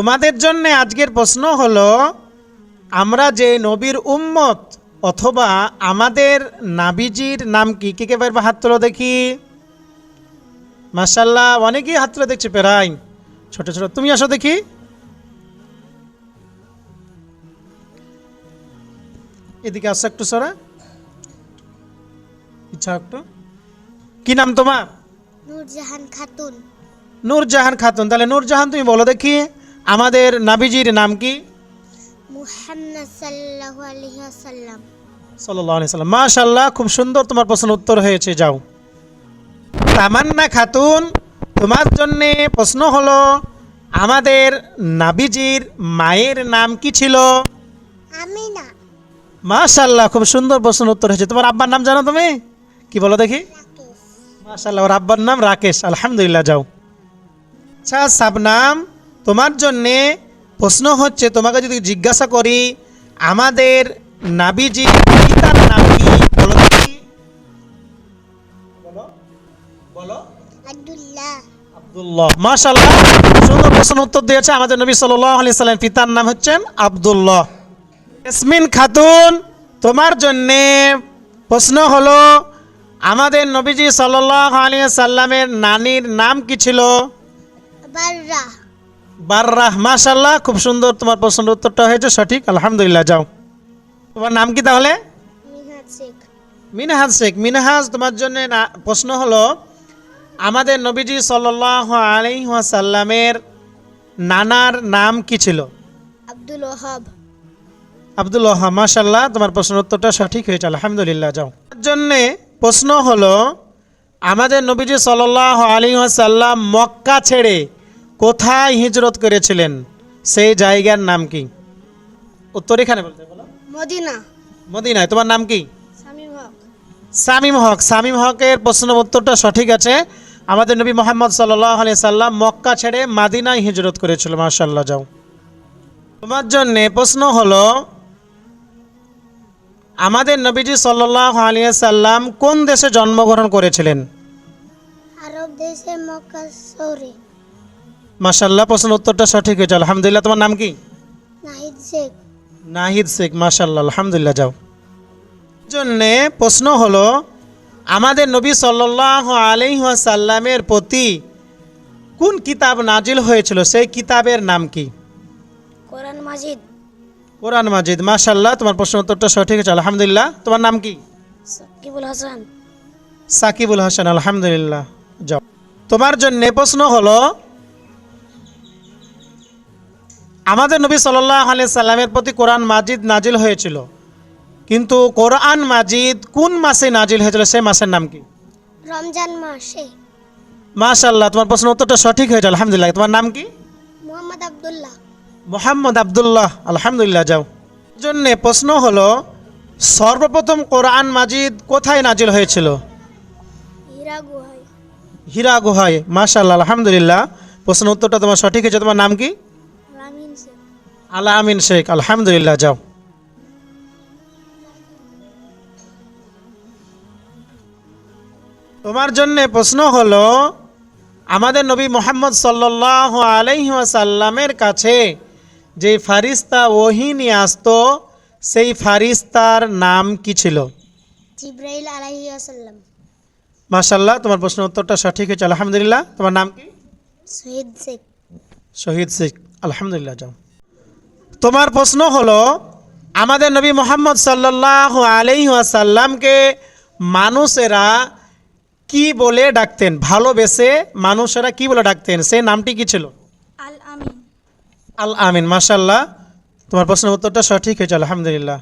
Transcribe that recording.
তোমাদের জন্য আজকের প্রশ্ন হলো আমরা যে নবীর উম্মত অথবা আমাদের নাবিজির নাম কি? কে কে পারবে হাত তোলো দেখি। মাসাল্লাহ অনেকেই হাত তুলে দেখছি প্রায়। ছোট ছোট তুমি আসো দেখি। এদিকে আসো একটু সরা। ইচ্ছা একটু কি নাম তোমার? নূরজাহান খাতুন। নূরজাহান খাতুন তাহলে নূরজাহান তুমি বলো দেখি। আমাদের নাবিজির নাম কি? মুহাম্মদ সাল্লাল্লাহু আলাইহি ওয়াসাল্লাম। সাল্লাহ সাল্লাম মাশাল্লাহ খুব সুন্দর তোমার প্রশ্ন উত্তর হয়েছে যাও। তামান্না খাতুন তোমার জন্যে প্রশ্ন হলো আমাদের নাবিজির মায়ের নাম কি ছিল? আমিনা। মাশাল্লাহ খুব সুন্দর প্রশ্ন উত্তর হয়েছে। তোমার আব্বার নাম জানো তুমি? কি বলো দেখি? রাকেশ। মাশাল্লাহ ওর আব্বার নাম রাকেশ। আলহামদুলিল্লাহ যাও। আচ্ছা সাবনাম তোমার জন্যে প্রশ্ন হচ্ছে তোমাকে যদি জিজ্ঞাসা করি আমাদের নাবিজি পিতার নাম কি? বলো বলো। বলো আব্দুল্লাহ আব্দুল্লাহ সুন্দর প্রশ্ন উত্তর দিয়েছে আমাদের নবী সাল্লাল্লাহু আলাইহি সাল্লাম। পিতার নাম হচ্ছেন আব্দুল্লাহ। ইয়াসমিন খাতুন তোমার জন্যে প্রশ্ন হলো আমাদের নবীজি সাল্লাল্লাহু আলাইহি সাল্লামের নানির নাম কি ছিল? বাররা বাররাহ মাশাল্লাহ খুব সুন্দর তোমার প্রশ্নের উত্তরটা হয়েছে সঠিক আলহামদুলিল্লাহ যাও। তোমার নাম কি তাহলে? মিনহাজ শেখ। মিনহাজ তোমার জন্য প্রশ্ন হলো আমাদের নবীজি সাল্লাল্লাহু আলাইহি ওয়াসাল্লামের নানার নাম কি ছিল? আব্দুল ওহাব আব্দুল্লাহ মাশাল্লাহ তোমার প্রশ্নের উত্তরটা সঠিক হয়েছে আলহামদুলিল্লাহ যাও। তার জন্যে প্রশ্ন হলো আমাদের নবীজি সাল্লাল্লাহু আলাইহি সাল্লাম মক্কা ছেড়ে কোথায় হিজরত করেছিলেন? সেই জায়গার নাম কি? উত্তর এখানে বলতে বলো। মদিনা। মদিনায় তোমার নাম কি? সামিম হক। সামিম হক। সামিম হকের প্রশ্নের উত্তরটা সঠিক আছে। আমাদের নবী মোহাম্মদ সাল্লাহ আলি সাল্লাম মক্কা ছেড়ে মাদিনায় হিজরত করেছিল মাশাল্লাহ যাও। তোমার জন্যে প্রশ্ন হলো আমাদের নবীজি সাল্লাহ আলিয়া সাল্লাম কোন দেশে জন্মগ্রহণ করেছিলেন? আরব দেশে মক্কা শহরে মাশাল্লাহ প্রশ্নের উত্তরটা সঠিক হয়েছে। আলহামদুলিল্লাহ তোমার নাম কি? নাহিদ শেখ। নাহিদ শেখ মাশাল্লাহ আলহামদুলিল্লাহ যাও। জন্যে প্রশ্ন হলো আমাদের নবী সাল্লাহ আলিহাসাল্লামের প্রতি কোন কিতাব নাজিল হয়েছিল? সেই কিতাবের নাম কি? কোরআন মাজিদ। কোরআন মাজিদ মাশাল্লাহ তোমার প্রশ্ন উত্তরটা সঠিক আছে আলহামদুলিল্লাহ তোমার নাম কি? সাকিবুল হাসান। সাকিবুল হাসান আলহামদুলিল্লাহ যাও। তোমার জন্য প্রশ্ন হলো আমাদের নবী সাল্লাহ আলি সাল্লামের প্রতি কোরআন মাজিদ নাজিল হয়েছিল। কিন্তু কোরআন মাজিদ কোন মাসে নাজিল হয়েছিল সেই মাসের নাম কি? রমজান মাসে। মাশাল্লাহ তোমার প্রশ্ন উত্তরটা সঠিক হয়েছে আলহামদুলিল্লাহ। তোমার নাম কি? মোহাম্মদ আব্দুল্লাহ। মোহাম্মদ আবদুল্লাহ আলহামদুলিল্লাহ যাও। জন্য প্রশ্ন হলো সর্বপ্রথম কোরআন মাজিদ কোথায় নাজিল হয়েছিল? হীরা গুহায়। মাশাল্লাহ আলহামদুলিল্লাহ। প্রশ্ন উত্তরটা তোমার সঠিক হয়েছে তোমার নাম কি? আলা আমিন শেখ। আলহামদুলিল্লাহ যাও। তোমার জন্য প্রশ্ন হলো আমাদের নবী মোহাম্মদ সাল্লাহ আলাইসাল্লামের কাছে যে ফারিস্তা ওহি নিয়ে আসতো সেই ফারিস্তার নাম কি ছিল? জিব্রাইল মাশাল্লাহ তোমার প্রশ্ন উত্তরটা সঠিক হয়েছে। আলহামদুলিল্লাহ তোমার নাম কি? শহীদ শেখ। শহীদ শেখ। আলহামদুলিল্লাহ যাও। তোমার প্রশ্ন হলো আমাদের নবী মোহাম্মদ সাল্লাহ আলাইসাল্লামকে মানুষেরা কি বলে ডাকতেন? ভালোবেসে মানুষেরা কি বলে ডাকতেন? সে নামটি কি ছিল? আল আমিন আল আমিন মাশাল্লাহ তোমার প্রশ্নের উত্তরটা সঠিক হয়েছে আলহামদুলিল্লাহ।